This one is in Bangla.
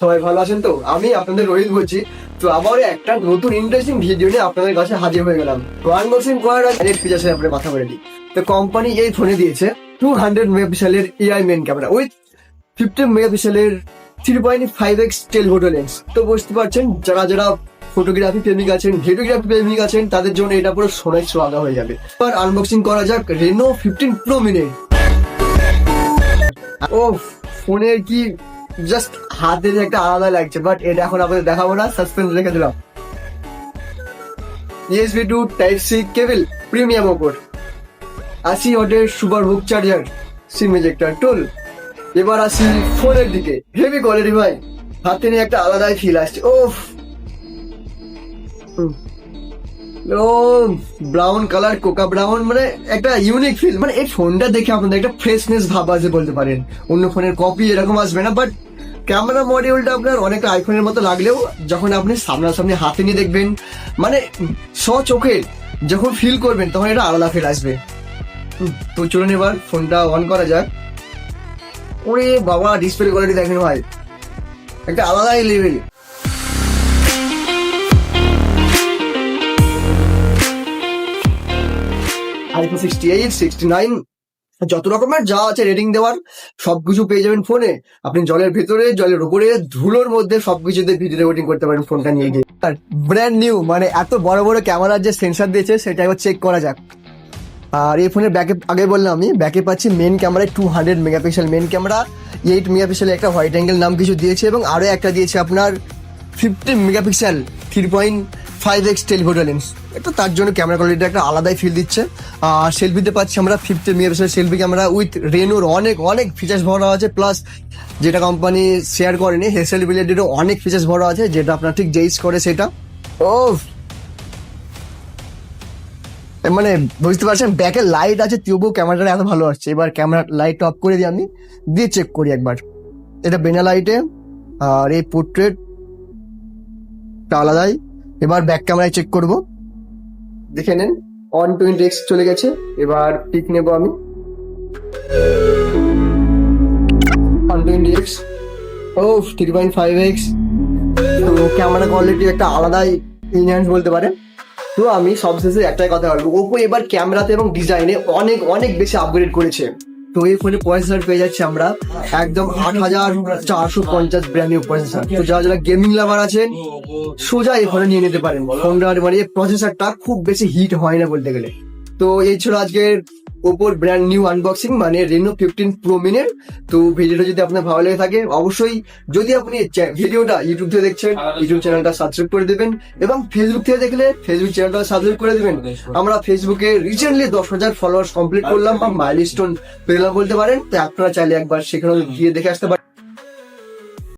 সবাই ভালো আছেন তো? আমি আপনাদের রোহিত বলছি। তো আবার একটা নতুন ইন্টারেস্টিং ভিডিও নিয়ে আপনাদের কাছে হাজির হয়ে গেলাম। তো আনবক্সিং করার আগে ফিচার্সের ব্যাপারে কথা বলে দিই তো কোম্পানি এই ফোনে দিয়েছে টু হান্ড্রেড মেগাপিক্সেলের AI main camera with fifty মেগাপিক্সেলের three point five x telephoto lens তো বুঝতে পারছেন, যারা যারা ফটোগ্রাফি প্রেমিক আছেন ভিডিওগ্রাফি প্রেমিক আছেন, তাদের জন্য এটা পুরো সোনাই সোয়াগা হয়ে যাবে। এবার আনবক্সিং করা যাক রেনো ফিফটিন প্রো মিনিট ও ফোনের কি জাস্ট হাতে যে একটা আলাদা লাগছে বাট এটা এখন আপনাদের দেখাবো না সাসপেন্স রেখে দিলাম। USB to type C cable premium ওপর আশি ওয়াটের super hook charger, SIM ejector tool এবার আসি ফোনের দিকে। হেভি কোয়ালিটি ভাই। হাতে নিয়ে একটা আলাদাই ফিল আসছে। ওফ ও ব্রাউন কালার কোকা ব্রাউন মানে একটা ইউনিক ফিল মানে এই ফোনটা দেখে আপনাদের একটা ফ্রেশনেস ভাব আছে বলতে পারেন। অন্য ফোনের কপি এরকম আসবে না বাট ক্যামেরা মডিউলটা আপনার অনেকটা আইফোনের মতো লাগলেও যখন আপনি সামনাসামনি হাতে নিয়ে দেখবেন মানে স চোখে যখন ফিল করবেন, তখন এটা আলাদা ফিল আসবে। তো চলুন এবার ফোনটা অন করা যাক। ওরে বাবা ডিসপ্লে কোয়ালিটি দেখেন ভাই। একটা আলাদাই level iPhone sixty eight sixty nine যত রকমের যা আছে রেটিং দেওয়ার, সবকিছু পেয়ে যাবেন ফোনে আপনি জলের ভেতরে, জলের উপরে, ধুলোর মধ্যে সবকিছুতে ভিডিও রেকর্ডিং করতে পারেন ফোনটা নিয়ে গিয়ে। আর ব্র্যান্ড নিউ মানে এত বড় বড় ক্যামেরার যে সেন্সার দিয়েছে, সেটা একবার চেক করা যাক। আর এই ফোনের ব্যাকে আগে বললাম আমি ব্যাকে পাচ্ছি মেন ক্যামেরায় two hundred megapixel main camera eight megapixel একটা হোয়াইট অ্যাঙ্গেল নাম কিছু দিয়েছে এবং আরও একটা দিয়েছে আপনার fifty megapixel three point five x telephoto lens এটা তার জন্য ক্যামেরা কোয়ালিটি একটা আলাদাই ফিল দিচ্ছে। আর সেলফিতে পাচ্ছি আমরা fifty megapixel selfie camera with রেনোর অনেক অনেক ফিচার্স ভরা আছে। প্লাস যেটা কোম্পানি শেয়ার করেনি হেসেল রিলেটেডও অনেক ফিচার্স ভরা আছে, যেটা আপনার ঠিক জেইস করে সেটা। ও মানে বুঝতে পারছেন? ব্যাকে লাইট আছে, তবুও ক্যামেরাটা এত ভালো আসছে। এবার ক্যামেরা লাইট অফ করে দিই আমি দিয়ে চেক করি একবার। এটা বেনা লাইটে আর এই পোর্ট্রেট আলাদাই। এবার ব্যাক ক্যামেরায় চেক করব। দেখে নেন অন টোয়েন্টি এক্স চলে গেছে, এবার পিক নেব আমি। অন টোয়েন্টি এক্স ও থ্রি পয়েন্ট ফাইভ এক্স তো ক্যামেরা কোয়ালিটি একটা আলাদাই ইনহ্যান্স বলতে পারে। তো আমি সবশেষে একটাই কথা বলব ওপো এবার ক্যামেরাতে এবং ডিজাইনে অনেক অনেক বেশি আপগ্রেড করেছে। এই ফোনে প্রসেসর পেয়ে যাচ্ছি আমরা। একদম আট হাজার চারশো পঞ্চাশ ব্র্যান্ড নিউ প্রসেসর তো যারা যারা গেমিং লাভার আছেন, সোজা এই ফোনে নিয়ে নিতে পারেন। ফোনটা মানে প্রসেসরটা খুব বেশি হিট হয় না বলতে গেলে। তো এই ছিল আজকের ওপোর ব্র্যান্ড নিউ আনবক্সিং মানে রেনো ফিফটিন প্রো মিনের তো ভিডিওটা যদি আপনার ভালো লেগে থাকে, অবশ্যই যদি আপনি ভিডিওটা ইউটিউব থেকে দেখছেন ইউটিউব চ্যানেলটা সাবস্ক্রাইব করে দেবেন এবং ফেসবুক থেকে দেখলে ফেসবুক চ্যানেলটা সাবস্ক্রাইব করে দেবেন। আমরা ফেসবুকে রিসেন্টলি দশ হাজার ফলোয়ার্স কমপ্লিট করলাম বা মাইলস্টোন পেলাম বলতে পারেন। তো আপনারা চাইলে একবার সেখানে গিয়ে দেখে আসতে পারেন।